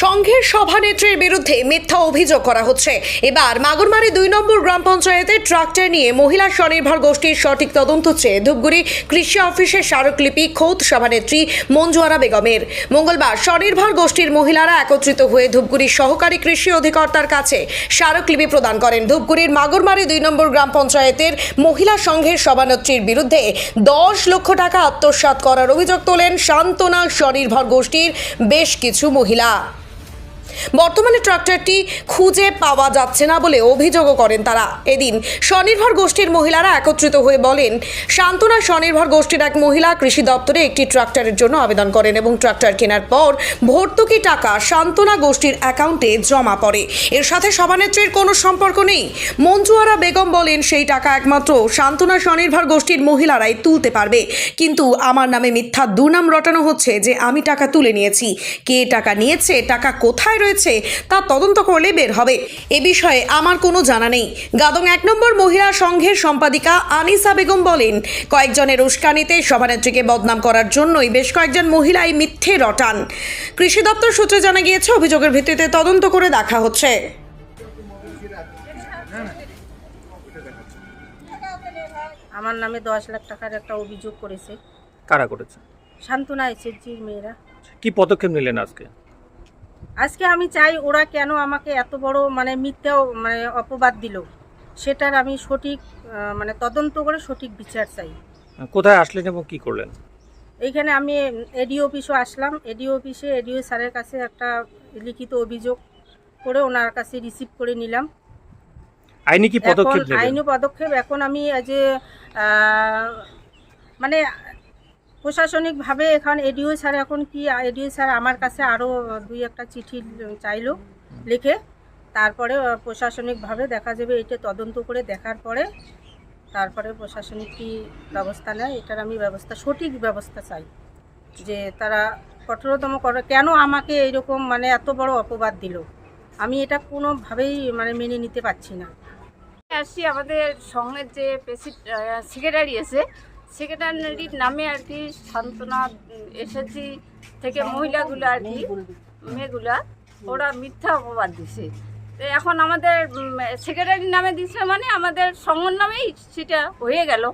সংঘের সভানেত্রীর বিরুদ্ধে মিথ্যা অভিযোগ করা হচ্ছে। এবার মাগুরমারি দুই নম্বর গ্রাম পঞ্চায়েতের ট্রাক্টর নিয়ে মহিলা স্বনির্ভর গোষ্ঠীর সঠিক তদন্ত চেয়ে ধূপগুড়ি কৃষি অফিসের স্মারকলিপি খোদ সভানেত্রী মঞ্জুয়ারা বেগমের। মঙ্গলবার স্বনির্ভর গোষ্ঠীর মহিলারা একত্রিত হয়ে ধূপগুড়ির সহকারী কৃষি অধিকর্তার কাছে স্মারকলিপি প্রদান করেন। ধূপগুড়ির মাগুরমারি দুই নম্বর গ্রাম পঞ্চায়েতের মহিলা সংঘের সভানেত্রীর বিরুদ্ধে দশ লক্ষ টাকা আত্মসাৎ করার অভিযোগ তোলেন সান্ত্বনা স্বনির্ভর গোষ্ঠীর বেশ কিছু মহিলা। বর্তমানে ট্রাক্টরটি খুঁজে পাওয়া যাচ্ছে না বলে অভিযোগও করেন তারা। এদিন স্বনির্ভর গোষ্ঠীর মহিলারা একত্রিত হয়ে বলেন, সান্ত্বনা স্বনির্ভর গোষ্ঠীর এক মহিলা কৃষি দপ্তরে একটি ট্রাক্টরের জন্য আবেদন করেন এবং ট্রাক্টর কেনার পর ভর্তুকি টাকা সান্ত্বনা গোষ্ঠীর অ্যাকাউন্টে জমা পড়ে। এর সাথে সভানেত্রীর কোনো সম্পর্ক নেই। মঞ্জুয়ারা বেগম বলেন, সেই টাকা একমাত্র সান্ত্বনা স্বনির্ভর গোষ্ঠীর মহিলারাই তুলতে পারবে। কিন্তু আমার নামে মিথ্যা দুনাম রটানো হচ্ছে যে আমি টাকা তুলে নিয়েছি। কে টাকা নিয়েছে, টাকা কোথায় রয়েছে তা তদন্ত করলে বের হবে। এ বিষয়ে আমার কোনো জানা নেই। গাদং এক নম্বর মহিলা সংঘের সম্পাদিকা আনিসা বেগম বলেন কয়েকজনের উস্কানিতে সভানেত্রীকে বদনাম করার জন্যই বেশ কয়েকজন মহিলাই মিথ্যে রটান। কৃষি দপ্তর সূত্রে জানা গিয়েছে অভিযোগের ভিত্তিতে তদন্ত করে দেখা হচ্ছে। আমার নামে দশ লাখ টাকার একটা অভিযোগ করেছে। কারা করেছে? শান্তনা এসএসজির মেয়েরা। কি পদক্ষেপ নিলেন আজকে? আজকে আমি চাই ওরা কেন আমাকে এত বড় মানে মিথ্যাও মানে অপবাদ দিল। সেটার আমি সঠিক মানে তদন্ত করে সঠিক বিচার চাই। কোথায় আসলেন এবং কি করলেন? এইখানে আমি এডিও অফিসও আসলাম। এডিও অফিসে এডিও স্যারের কাছে একটা লিখিত অভিযোগ করে ওনার কাছে রিসিভ করে নিলাম। আইনি কি পদক্ষেপ আইনি পদক্ষেপ এখন আমি যে মানে প্রশাসনিকভাবে এখন এডিও স্যার এখন কি, এডিও স্যার আমার কাছে আরও দুই একটা চিঠি চাইলো লিখে। তারপরে প্রশাসনিকভাবে দেখা যাবে এটা তদন্ত করে দেখার পরে তারপরে প্রশাসনিক কি ব্যবস্থা নেয়, এটার আমি ব্যবস্থা, সঠিক ব্যবস্থা চাই। যে তারা কঠোরতম করে, কেন আমাকে এইরকম মানে এত বড় অপবাদ দিল? আমি এটা কোনোভাবেই মানে মেনে নিতে পারছি না। আসছি আমাদের সঙ্গের যে প্রেসিড সেক্রেটারি আছে সেক্রেটারির নামে আর কি সান্ত্বনা এসেছি থেকে মহিলাগুলো আর কি মেয়েগুলা ওরা মিথ্যা অপবাদ দিছে। তো এখন আমাদের সেক্রেটারির নামে দিছে মানে আমাদের সংগর নামেই সেটা হয়ে গেল।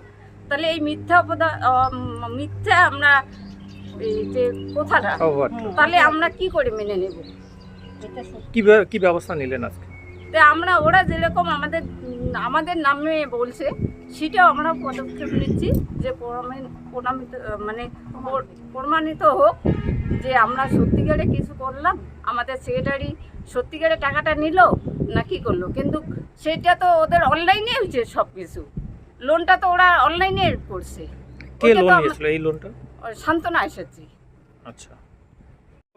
তাহলে এই মিথ্যা অপদা মিথ্যা আমরা এই যে কথাটা তাহলে আমরা কি করে মেনে নেব? কি ব্য- কি ব্যবস্থা নিলেন আজকে? তো আমরা ওরা যেরকম আমাদের আমাদের নামে বলছে সেটাও আমরা পদক্ষেপ নিচ্ছি যে প্রমাণ- প্রমাণিত মানে প্রমাণিত হোক যে আমরা সত্যিকারে কিছু করলাম আমাদের সেক্রেটারি সত্যিকারে টাকাটা নিল না কি করল। কিন্তু সেটা তো ওদের অনলাইনে হয়েছে সব কিছু লোনটা তো ওরা অনলাইনে করছে। কে ওটা লোন নিয়েছিল এই লোনটা সান্ত্বনা এসেছি। আচ্ছা।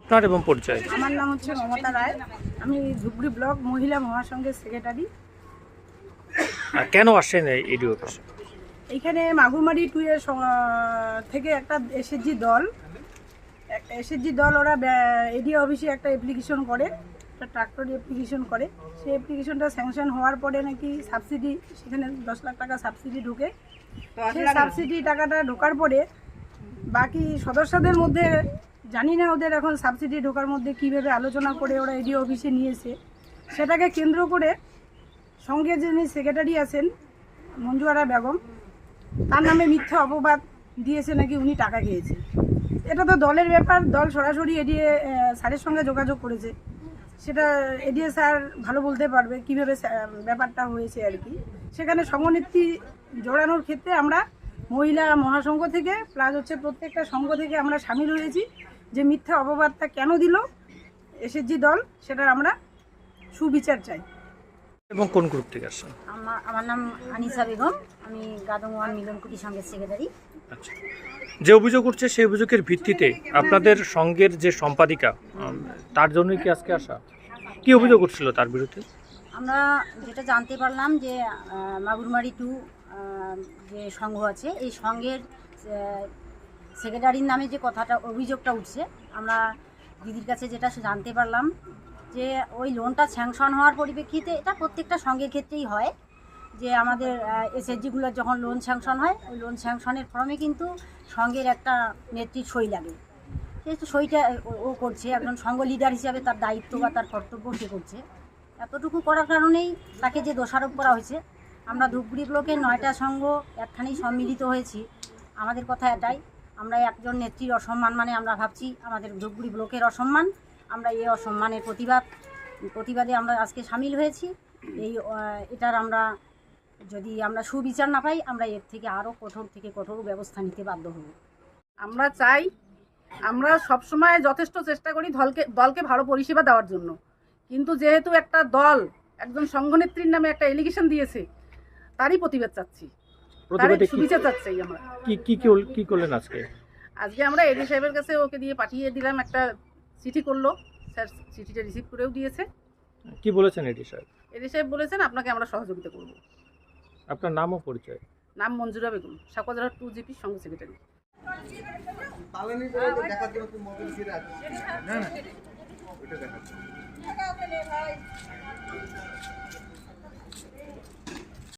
আপনার এবং পরিচয়? আমার নাম হচ্ছে মমতা রায়। আমি ধুবড়ি ব্লক মহিলা মহাসংঘের সেক্রেটারি কেন আসছেন এই এডিও অফিসে এইখানে মাগুরমারি টু এর সং- থেকে একটা এসএসজি দল। এসএসজি দল ওরা এডিও অফিসে একটা অ্যাপ্লিকেশন করে একটা ট্রাক্টর অ্যাপ্লিকেশন করে। সেই অ্যাপ্লিকেশনটা স্যাংশন হওয়ার পরে নাকি সাবসিডি সেখানে দশ লাখ টাকা সাবসিডি ঢুকে। সেই সাবসিডি টাকাটা ঢোকার পরে বাকি সদস্যদের মধ্যে জানি না ওদের এখন সাবসিডি ঢোকার মধ্যে কীভাবে আলোচনা করে ওরা এডি অফিসে নিয়েছে। সেটাকে কেন্দ্র করে সঙ্গে যিনি সেক্রেটারি আছেন, মঞ্জুয়ারা বেগম, তার নামে মিথ্যা অপবাদ দিয়েছে নাকি উনি টাকা খেয়েছে। এটা তো দলের ব্যাপার, দল সরাসরি এডিএ স্যারের সঙ্গে যোগাযোগ করেছে। সেটা এডিএ স্যার ভালো বলতে পারবে কীভাবে ব্যাপারটা হয়েছে আর কি। সেখানে সমনেত্রী জোড়ানোর ক্ষেত্রে আমরা মহিলা মহাসংঘ থেকে, প্লাস হচ্ছে প্রত্যেকটা সংঘ থেকে আমরা সামিল হয়েছি যে মিথ্যা অপবাদটা কেন দিল এসএসজি দল, সেটার আমরা সুবিচার চাই। এবং কোন গ্রুপ থেকে আসছেন? আমার আমার নাম আনিসা বেগম। আমি গাদোমোয়ার মিলন কুটি সঙ্গের সেক্রেটারি। আচ্ছা। যে অভিযোগ উঠছে সেই অভিযোগের ভিত্তিতে আপনাদের সঙ্গের যে সম্পাদিকা তার জন্য কি আজকে আসা? কি অভিযোগ উঠছিল তার বিরুদ্ধে? আমরা যেটা জানতে পারলাম যে মাগুরমারি টু যে সংঘ আছে এই সংঘের সেক্রেটারির নামে যে কথাটা অভিযোগটা উঠছে আমরা দিদির কাছে যেটা জানতে পারলাম যে ওই লোনটা স্যাংশন হওয়ার পরিপ্রেক্ষিতে এটা প্রত্যেকটা সংঘের ক্ষেত্রেই হয়। যে আমাদের এসএসজিগুলোর যখন লোন স্যাংশন হয়, ওই লোন স্যাংশনের ফর্মে কিন্তু সঙ্গের একটা নেত্রীর সই লাগে। এই তো সইটা ও- করছে, একজন সংঘ লিডার হিসাবে তার দায়িত্ব বা তার কর্তব্য সে করছে। এতটুকু করার কারণেই তাকে যে দোষারোপ করা হয়েছে, আমরা ধূপগুড়ি ব্লকের নয়টা সংঘ একখানেই সম্মিলিত হয়েছি। আমাদের কথা এটাই, আমরা একজন নেত্রীর অসম্মান মানে আমরা ভাবছি আমাদের ধূপগুড়ি ব্লকের অসম্মান। আমরা এই অসম্মানের প্রতিবাদ প্রতিবাদে আমরা আজকে সামিল হয়েছি। এই এটার আমরা যদি আমরা সুবিচার না পাই আমরা এর থেকে আরও কঠোর থেকে কঠোর ব্যবস্থা নিতে বাধ্য হব। আমরা চাই আমরা সবসময় যথেষ্ট চেষ্টা করি দলকে দলকে ভালো পরিষেবা দেওয়ার জন্য। কিন্তু যেহেতু একটা দল একজন সংঘনেত্রীর নামে একটা এলিগেশন দিয়েছে তারই প্রতিবাদ চাচ্ছি। তারই সুবিচার চাচ্ছি আমরা। কি কি কি- কি করলেন আজকে? আজকে আমরা এডি সাহেবের কাছে ওকে দিয়ে পাঠিয়ে দিলাম একটা চিঠি করল। স্যার চিঠিটা রিসিভ করেও দিয়েছে। কি বলেছেন এডি সাহেব? এডি সাহেব বলেছেন আপনাকে আমরা সহযোগিতা করব। আপনার নাম ও পরিচয়? নাম মঞ্জুরা বেগম সাকোয়াজরা টু জিপি সঙ্গে সেক্রেটারি না না। ওইটা দেখাচ্ছি।